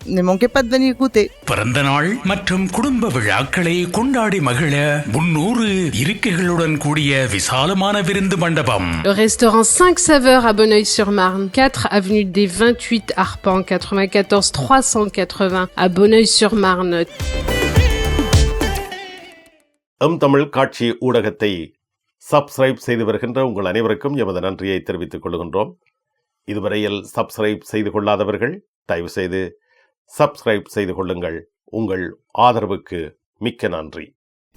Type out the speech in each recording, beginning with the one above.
Goûter. பிறந்த நாள் மற்றும் குடும்ப விழாக்களை கொண்டாடி மகிழ முன்னூறு இருக்கைகளுடன் கூடிய விசாலமான விருந்து மண்டபம் Le restaurant 5 saveurs à Bonneuil-sur-Marne, 4 avenue des 28 Arpents, 94 380 à Bonneuil-sur-Marne. எம் தமிழ் காட்சி ஊடகத்தை சப்ஸ்கிரைப் செய்து வருகின்ற உங்கள் அனைவருக்கும் எமது நன்றியை தெரிவித்துக் கொள்கின்றோம் இதுவரையில் சப்ஸ்கிரைப் செய்து கொள்ளாதவர்கள் தயவு செய்து சப்ஸ்கிரைப் செய்து கொள்ளுங்கள். உங்கள் ஆதரவுக்கு மிக்க நன்றி.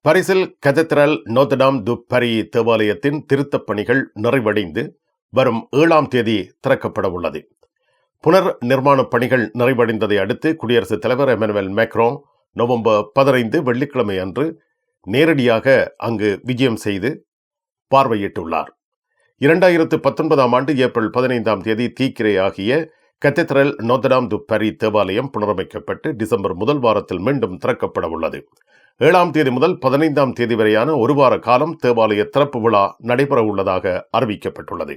பரிசில் கதத்ரல் நோத்தடாம் து பரி தேவாலயத்தின் திருத்தப் பணிகள் நிறைவடைந்து வரும் ஏழாம் தேதி திறக்கப்பட உள்ளது. புனர் நிர்மாணப் பணிகள் நிறைவடைந்ததை அடுத்து குடியரசுத் தலைவர் எமனுவல் மேக்ரோ நவம்பர் பதினைந்து வெள்ளிக்கிழமை அன்று நேரடியாக அங்கு விஜயம் செய்து பார்வையிட்டுள்ளார். இரண்டாயிரத்து பத்தொன்பதாம் ஆண்டு ஏப்ரல் பதினைந்தாம் தேதி தீக்கிரையாகிய கத்தேட்ரல் நோத்தடாம் து பரி தேவாலயம் புனரமைக்கப்பட்டு டிசம்பர் முதல் வாரத்தில் மீண்டும் திறக்கப்பட உள்ளது. ஏழாம் தேதி முதல் பதினைந்தாம் தேதி வரையான ஒரு வார காலம் தேவாலய திறப்பு விழா நடைபெற உள்ளதாக அறிவிக்கப்பட்டுள்ளது.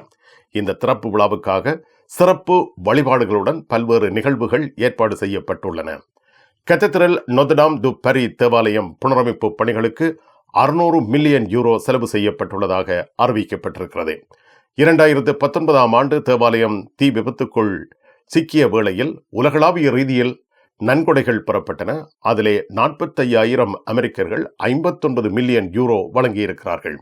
இந்த திறப்பு விழாவுக்காக சிறப்பு வழிபாடுகளுடன் பல்வேறு நிகழ்வுகள் ஏற்பாடு செய்யப்பட்டுள்ளன. கத்தத்திரல் நொதடாம் து பரி தேவாலயம் புனரமைப்பு பணிகளுக்கு அறுநூறு மில்லியன் யூரோ செலவு செய்யப்பட்டுள்ளதாக அறிவிக்கப்பட்டிருக்கிறது. இரண்டாயிரத்து பத்தொன்பதாம் ஆண்டு தேவாலயம் தீ விபத்துக்குள் சிக்கிய வேளையில் உலகளாவிய ரீதியில் நன்கொடைகள் பெறப்பட்டன. அதிலே நாற்பத்தையாயிரம் அமெரிக்கர்கள் ஐம்பத்தொன்பது மில்லியன் யூரோ வழங்கியிருக்கிறார்கள்.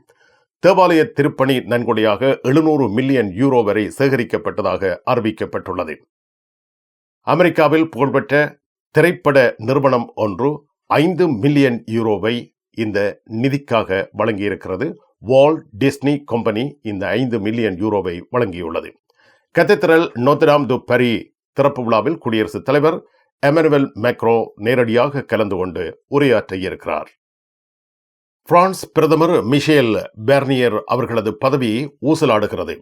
தேவாலய திருப்பணி நன்கொடையாக எழுநூறு மில்லியன் யூரோ வரை சேகரிக்கப்பட்டதாக அறிவிக்கப்பட்டுள்ளது. அமெரிக்காவில் புகழ்பெற்ற திரைப்பட நிறுவனம் ஒன்று ஐந்து மில்லியன் யூரோவை இந்த நிதிக்காக வழங்கியிருக்கிறது. வால் டிஸ்னி கம்பெனி இந்த ஐந்து மில்லியன் யூரோவை வழங்கியுள்ளது. கத்தேட்ரல் நோத்ராம் து பரி திறப்பு விழாவில் குடியரசுத் தலைவர் எமனுவல் மேக்ரோ நேரடியாக கலந்து கொண்டு உரையாற்ற இருக்கிறார் பிரான்ஸ் பிரதமர் மிஷேல் பெர்னியர் அவர்களது பதவி ஊசலாடுகிறது.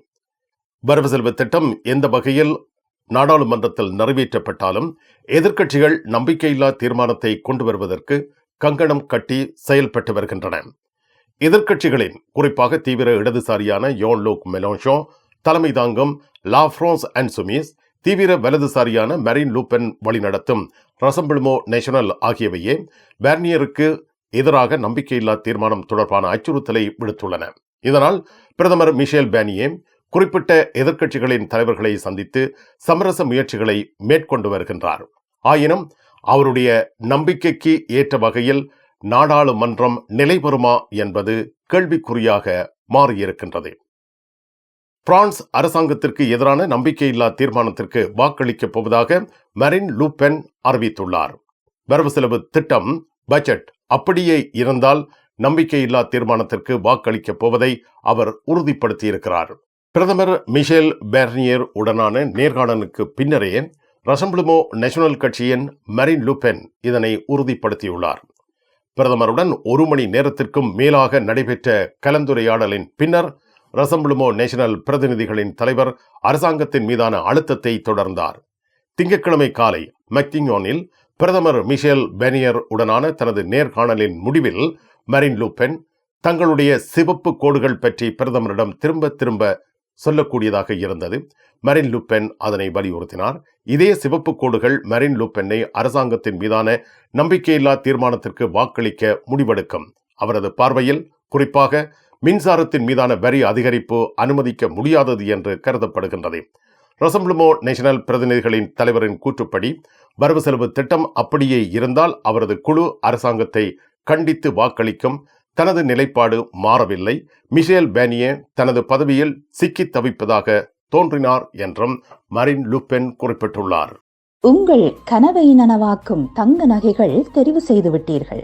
வரவு செல்வு திட்டம் எந்த வகையில் நாடாளுமன்றத்தில் நிறைவேற்றப்பட்டாலும் எதிர்க்கட்சிகள் நம்பிக்கையில்லா தீர்மானத்தை கொண்டு வருவதற்கு கங்கணம் கட்டி செயல்பட்டு வருகின்றன. எதிர்க்கட்சிகளின் குறிப்பாக தீவிர இடதுசாரியான யோன் லூக் மெலோன்ஷோ தலைமை தாங்கும் லா பிரான்ஸ் அண்ட் சுமிஸ் தீவிர வலதுசாரியான மெரின் லூப்பென் வழிநடத்தும் ரசம்பிள்மோ நேஷனல் ஆகியவையே பேர்னியருக்கு எதிராக நம்பிக்கையில்லா தீர்மானம் தொடர்பான அச்சுறுத்தலை விடுத்துள்ளன. இதனால் பிரதமர் மிஷேல் பேனியே குறிப்பிட்ட எதிர்க்கட்சிகளின் தலைவர்களை சந்தித்து சமரச முயற்சிகளை மேற்கொண்டு வருகின்றார். ஆயினும் அவருடைய நம்பிக்கைக்கு ஏற்ற வகையில் நாடாளுமன்றம் நிலைபெறுமா என்பது கேள்விக்குறியாக மாறியிருக்கின்றது. பிரான்ஸ் அரசாங்கத்திற்கு எதிரான நம்பிக்கையில்லா தீர்மானத்திற்கு வாக்களிக்கப் போவதாக மரின் லூபென் அறிவித்துள்ளார். வரவு செலவு திட்டம் பட்ஜெட் அப்படியே இருந்தால் நம்பிக்கையில்லா தீர்மானத்திற்கு வாக்களிக்கப் போவதை அவர் உறுதிப்படுத்தியிருக்கிறார். பிரதமர் மிஷேல் பெர்னியர் உடனான நேர்காணலுக்கு பின்னரே ரசம்பிளுமோ நேஷனல் கட்சியின் மரின் லூபென் இதனை உறுதிப்படுத்தியுள்ளார். பிரதமருடன் ஒரு மணி நேரத்திற்கும் மேலாக நடைபெற்ற கலந்துரையாடலின் பின்னர் ரசம்பிளுமோ நேஷனல் பிரதிநிதிகளின் தலைவர் அரசாங்கத்தின் மீதான அழுத்தத்தை தொடர்ந்தார். திங்கட்கிழமை காலை மெக்டிங்யோனில் பிரதமர் மிஷேல் பெனியர் உடனான தனது நேர்காணலின் முடிவில் மரின் லூபென் தங்களுடைய சிவப்பு கோடுகள் பற்றி பிரதமரிடம் திரும்ப திரும்ப சொல்லக்கூடியதாக இருந்தது. மரின் லுப்பென் அதனை வலியுறுத்தினார். இதே சிவப்பு கோடுகள் மரின் லுப்பென்னை அரசாங்கத்தின் மீதான நம்பிக்கையில்லா தீர்மானத்திற்கு வாக்களிக்க முடிவெடுக்கும். அவரது பார்வையில் குறிப்பாக மின்சாரத்தின் மீதான வரி அதிகரிப்பு அனுமதிக்க முடியாதது என்று கருதப்படுகின்றது. ரசம்ப்ளுமோ நேஷனல் பிரதிநிதிகளின் தலைவரின் கூற்றுப்படி வரவு செலவு திட்டம் அப்படியே இருந்தால் அவரது குழு அரசாங்கத்தை கண்டித்து வாக்களிக்கும். தனது நிலைப்பாடு மாறவில்லை. மிஷேல் பேனியே தனது பதவியில் சிக்கி தவிப்பதாக தோன்றினார் என்றும் மரின் லுப்பென் குறிப்பிட்டுள்ளார். உங்கள் கனவை நனவாக்கும் தங்க நகைகள் தெரிவு செய்து விட்டீர்கள்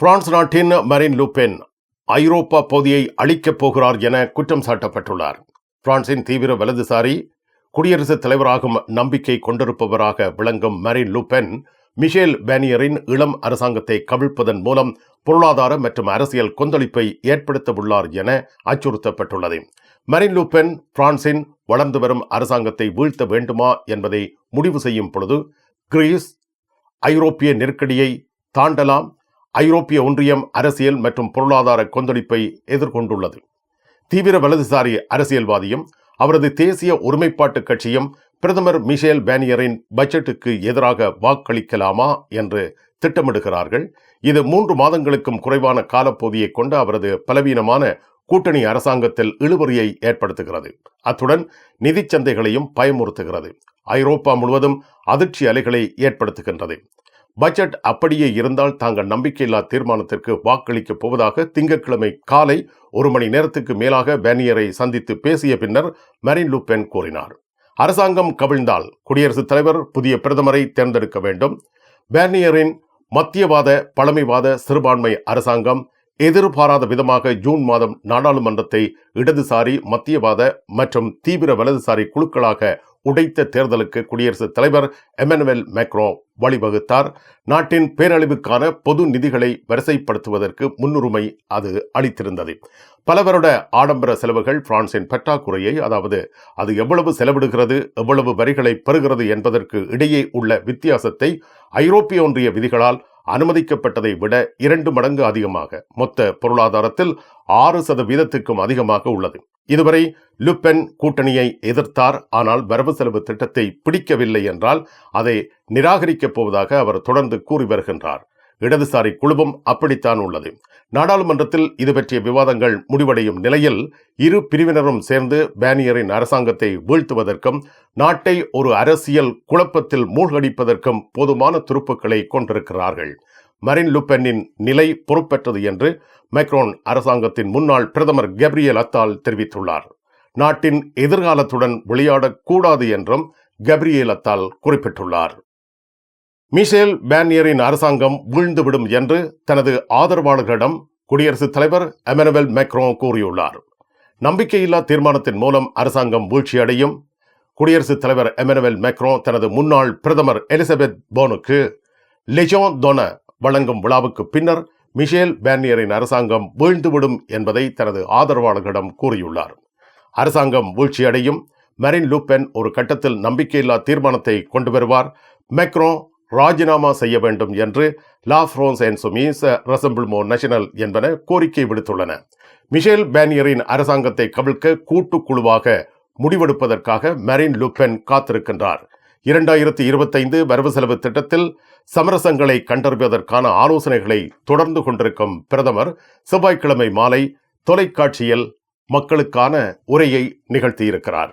France நாட்டின் மரின் லூபென் ஐரோப்பா பகுதியை அழிக்கப் போகிறார் என குற்றம் சாட்டப்பட்டுள்ளார். பிரான்சின் தீவிர வலதுசாரி குடியரசுத் தலைவராகும் நம்பிக்கை கொண்டிருப்பவராக விளங்கும் மரின் லூபென் மிஷேல் பேனியரின் இளம் அரசாங்கத்தை கவிழ்ப்பதன் மூலம் பொருளாதார மற்றும் அரசியல் கொந்தளிப்பை ஏற்படுத்தவுள்ளார் என அச்சுறுத்தப்பட்டுள்ளது. மரின் லூபென் பிரான்சின் வளர்ந்து வரும் அரசாங்கத்தை வீழ்த்த வேண்டுமா என்பதை முடிவு செய்யும் பொழுது கிரீஸ் ஐரோப்பிய நெருக்கடியை தாண்டலாம் ஐரோப்பிய ஒன்றியம் அரசியல் மற்றும் பொருளாதார கொந்தளிப்பை எதிர்கொண்டுள்ளது. தீவிர வலதுசாரி அரசியல்வாதியும் அவரது தேசிய ஒருமைப்பாட்டு கட்சியும் பிரதமர் மிஷேல் பேனியரின் பட்ஜெட்டுக்கு எதிராக வாக்களிக்கலாமா என்று திட்டமிடுகிறார்கள். இது மூன்று மாதங்களுக்கும் குறைவான காலப்பகுதியை கொண்ட அவரது பலவீனமான கூட்டணி அரசாங்கத்தில் இழுபறியை ஏற்படுத்துகிறது. அத்துடன் நிதி சந்தைகளையும் பயமுறுத்துகிறது. ஐரோப்பா முழுவதும் அதிர்ச்சி அலைகளை ஏற்படுத்துகின்றது. பட்ஜெட் அப்படியே இருந்தால் தாங்கள் நம்பிக்கையில்லா தீர்மானத்திற்கு வாக்களிக்கப் போவதாக திங்கட்கிழமை காலை ஒரு மணி நேரத்துக்கு மேலாக பேனியரை சந்தித்து பேசிய பின்னர் மரின் லூபென் கூறினார். அரசாங்கம் கவிழ்ந்தால் குடியரசுத் தலைவர் புதிய பிரதமரை தேர்ந்தெடுக்க வேண்டும். பேனியரின் மத்தியவாத பழமைவாத சிறுபான்மை அரசாங்கம் எதிர்பாராத விதமாக ஜூன் மாதம் நாடாளுமன்றத்தை இடதுசாரி மத்தியவாத மற்றும் தீவிர வலதுசாரி குழுக்களாக உடைத்த தேர்தலுக்கு குடியரசுத் தலைவர் எமனுவேல் மேக்ரோ வழிவகுத்தார். நாட்டின் பேரழிவுக்கான பொது நிதிகளை வரிசைப்படுத்துவதற்கு முன்னுரிமை அது அளித்திருந்தது. பல வருட ஆடம்பர செலவுகள் பிரான்சின் பற்றாக்குறையை அதாவது அது எவ்வளவு செலவிடுகிறது எவ்வளவு வரிகளை பெறுகிறது என்பதற்கு இடையே உள்ள வித்தியாசத்தை ஐரோப்பிய ஒன்றிய விதிகளால் அனுமதிக்கப்பட்டதை விட இரண்டு மடங்கு அதிகமாக மொத்த பொருளாதாரத்தில் ஆறு சதவீதத்துக்கும் அதிகமாக உள்ளது. இதுவரை லுப்பென் கூட்டணியை எதிர்த்தார். ஆனால் வரவு செலவு திட்டத்தை பிடிக்கவில்லை என்றால் அதை நிராகரிக்கப் போவதாக அவர் தொடர்ந்து கூறி வருகின்றார். இடதுசாரி குழுவும் அப்படித்தான் உள்ளது. நாடாளுமன்றத்தில் இது பற்றிய விவாதங்கள் முடிவடையும் நிலையில் இரு பிரிவினரும் சேர்ந்து பேனியரின் அரசாங்கத்தை வீழ்த்துவதற்கும் நாட்டை ஒரு அரசியல் குழப்பத்தில் மூழ்கடிப்பதற்கும் போதுமான துருப்புக்களை கொண்டிருக்கிறார்கள். மரின் லுப்பென்னின் நிலை பொறுப்பற்றது என்று மைக்ரோன் அரசாங்கத்தின் முன்னாள் பிரதமர் கப்ரியல் அத்தால் தெரிவித்துள்ளார். நாட்டின் எதிர்காலத்துடன் விளையாடக்கூடாது என்றும் கப்ரியல் அத்தால் குறிப்பிட்டுள்ளார். மிஷேல் பேனியரின் அரசாங்கம் வீழ்ந்துவிடும் என்று தனது ஆதரவாளர்களிடம் குடியரசுத் தலைவர் எமனுவல் மேக்ரோ கூறியுள்ளார். நம்பிக்கையில்லா தீர்மானத்தின் மூலம் அரசாங்கம் வீழ்ச்சியடையும். குடியரசுத் தலைவர் எமனுவல் மேக்ரோ தனது முன்னாள் பிரதமர் எலிசபெத் போனுக்கு லெஜோன் தொன வழங்கும் விழாவுக்கு பின்னர் மிஷேல் பேர்னியரின் அரசாங்கம் வீழ்ந்துவிடும் என்பதை தனது ஆதரவாளர்களிடம் கூறியுள்ளார். அரசாங்கம் வீழ்ச்சியடையும். மெரின் லூப்பென் ஒரு கட்டத்தில் நம்பிக்கையில்லா தீர்மானத்தை கொண்டு வருவார் மெக்ரோ ராஜினாமா செய்ய வேண்டும் என்று La France Insoumise Rassemblement National என்பன கோரிக்கை விடுத்துள்ளன. மிஷேல் பேனியரின் அரசாங்கத்தை கவிழ்க்க கூட்டுக்குழுவாக முடிவெடுப்பதற்காக மெரின் லுப்பென் காத்திருக்கின்றார். இரண்டாயிரத்தி இருபத்தைந்து வரவு செலவு திட்டத்தில் சமரசங்களை கண்டறிவதற்கான ஆலோசனைகளை தொடர்ந்து கொண்டிருக்கும் பிரதமர் செவ்வாய்க்கிழமை மாலை தொலைக்காட்சியில் மக்களுக்கான உரையை நிகழ்த்தியிருக்கிறார்.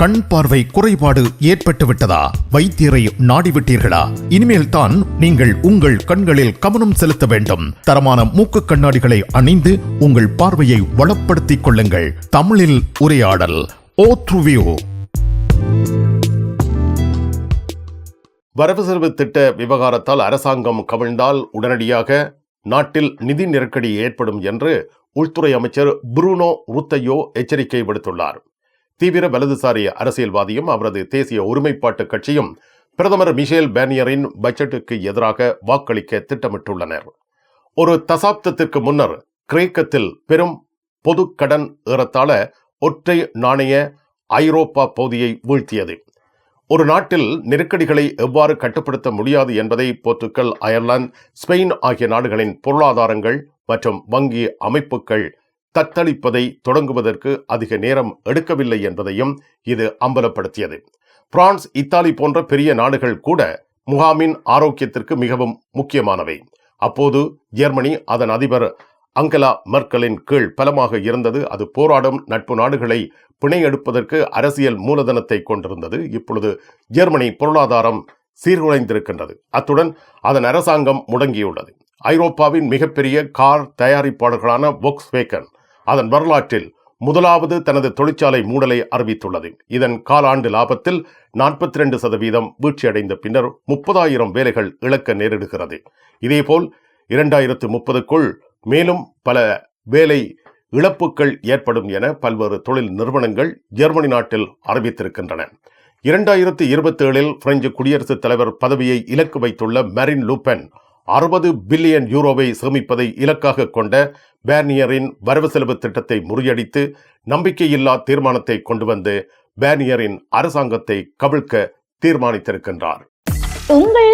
கண் பார்வை குறைபாடு ஏற்பட்டு விட்டதா வைத்தியரை நாடிவிட்டீர்களா? இனிமேல் தான் நீங்கள் உங்கள் கண்களில் கவனம் செலுத்த வேண்டும். தரமான மூக்கு கண்ணாடிகளை அணிந்து உங்கள் பார்வையை வளப்படுத்திக் கொள்ளுங்கள். தமிழில் உரையாடல் ஓத்ருவியோ வரவு செலவு திட்ட விவகாரத்தால் அரசாங்கம் கவிழ்ந்தால் உடனடியாக நாட்டில் நிதி நெருக்கடி ஏற்படும் என்று உள்துறை அமைச்சர் புரூனோ ருத்தையோ எச்சரிக்கை விடுத்துள்ளார். தீவிர வலதுசாரி அரசியல்வாதியும் அவரது தேசிய ஒருமைப்பாட்டு கட்சியும் பிரதமர் மிஷேல் பேனியரின் பட்ஜெட்டுக்கு எதிராக வாக்களிக்க திட்டமிட்டுள்ளனர். ஒரு தசாப்தத்திற்கு முன்னர் கிரேக்கத்தில் பெரும் பொது கடன் ஏறத்தாழ ஒற்றை நாணய ஐரோப்பா பகுதியை வீழ்த்தியது. ஒரு நாட்டில் நெருக்கடிகளை எவ்வாறு கட்டுப்படுத்த முடியாது என்பதை போர்த்துக்கல் அயர்லாந்து ஸ்பெயின் ஆகிய நாடுகளின் பொருளாதாரங்கள் மற்றும் வங்கி அமைப்புகள் தத்தளிப்பதை தொடங்குவதற்கு அதிக நேரம் எடுக்கவில்லை என்பதையும் இது அம்பலப்படுத்தியது. பிரான்ஸ் இத்தாலி போன்ற பெரிய நாடுகள் கூட முகாமின் ஆரோக்கியத்திற்கு மிகவும் முக்கியமானவை. அப்போது ஜெர்மனி அதன் அதிபர் அங்கலா மெர்க்கலின் கீழ் பலமாக இருந்தது. அது போராடும் நட்பு நாடுகளை பிணை எடுப்பதற்கு அரசியல் மூலதனத்தை கொண்டிருந்தது. இப்பொழுது ஜெர்மனி பொருளாதாரம் சீர்குலைந்திருக்கின்றது. அத்துடன் அதன் அரசாங்கம் முடங்கியுள்ளது. ஐரோப்பாவின் மிகப்பெரிய கார் தயாரிப்பாளர்களான பொக்ஸ் அதன் வரலாற்றில் முதலாவது தனது தொழிற்சாலை மூடலை அறிவித்துள்ளது. இதன் காலாண்டு லாபத்தில் நாற்பத்தி ரெண்டு சதவீதம் வீழ்ச்சியடைந்த பின்னர் முப்பதாயிரம் வேலைகள் இழக்க நேரிடுகிறது. இதேபோல் இரண்டாயிரத்து முப்பதுக்குள் மேலும் பல வேலை இழப்புகள் ஏற்படும் என பல்வேறு தொழில் நிறுவனங்கள் ஜெர்மனி நாட்டில் அறிவித்திருக்கின்றன. இரண்டாயிரத்து இருபத்தி ஏழில் பிரெஞ்சு குடியரசுத் தலைவர் பதவியை இலக்கு வைத்துள்ள மெரின் லூபென் அறுபது பில்லியன் யூரோவை சேமிப்பதை இலக்காக கொண்ட பேர்னியரின் வரவு செலவு திட்டத்தை முறியடித்து நம்பிக்கையில்லா தீர்மானத்தை கொண்டு வந்து பேர்னியரின் அரசாங்கத்தை கவிழ்க்க தீர்மானித்திருக்கின்றார். உங்கள்